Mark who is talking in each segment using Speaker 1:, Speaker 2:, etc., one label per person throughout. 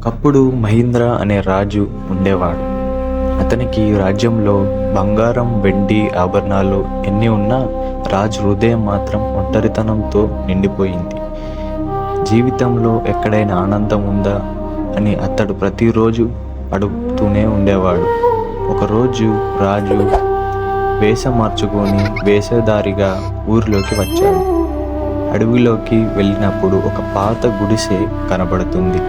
Speaker 1: ఒకప్పుడు మహీంద్ర అనే రాజు ఉండేవాడు. అతనికి రాజ్యంలో బంగారం వెండి ఆభరణాలు ఎన్ని ఉన్నా రాజు హృదయం మాత్రం ఒంటరితనంతో నిండిపోయింది. జీవితంలో ఎక్కడైనా ఆనందం ఉందా అని అతడు ప్రతిరోజు అడుగుతూనే ఉండేవాడు. ఒకరోజు రాజు వేషం మార్చుకొని వేషధారిగా ఊరిలోకి వచ్చాడు. అడవిలోకి వెళ్ళినప్పుడు ఒక పాత గుడిసె కనబడుతుంది.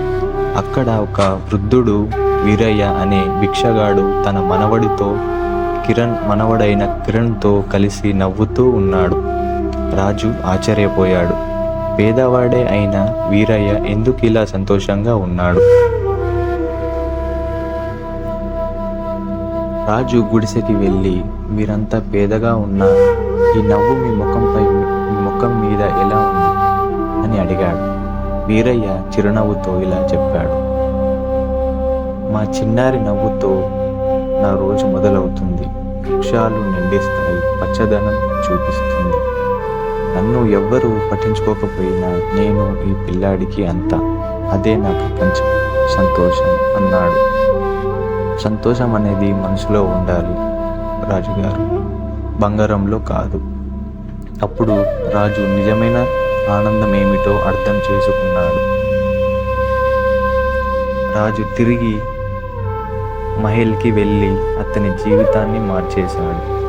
Speaker 1: అక్కడ ఒక వృద్ధుడు వీరయ్య అనే భిక్షగాడు తన మనవడితో కిరణ్ మనవడైన కిరణ్తో కలిసి నవ్వుతూ ఉన్నాడు. రాజు ఆశ్చర్యపోయాడు. పేదవాడే అయిన వీరయ్య ఎందుకు ఇలా సంతోషంగా ఉన్నాడు? రాజు గుడిసెకి వెళ్ళి మీరంతా పేదగా ఉన్న ఈ నవ్వు మీ ముఖంపై మీ ముఖం మీద ఎలా ఉంది? అని అడిగాడు. వీరయ్య చిరునవ్వుతో ఇలా చెప్పాడు. మా చిన్నారి నవ్వుతో నా రోజు మొదలవుతుంది. వృక్షాలు నిండిస్తాయి పచ్చదనం చూపిస్తుంది. నన్ను ఎవ్వరూ పట్టించుకోకపోయినా నేను ఈ పిల్లాడికి అంత. అదే నా ప్రపంచం. సంతోషం అన్నాడు. సంతోషం అనేది మనసులో ఉండాలి రాజుగారు. బంగారంలో కాదు. అప్పుడు రాజు నిజమైన ఆనందం ఏమిటో అర్థం చేసుకున్నాడు. రాజు తిరిగి మహల్కి వెళ్ళి అతని జీవితాన్ని మార్చేశాడు.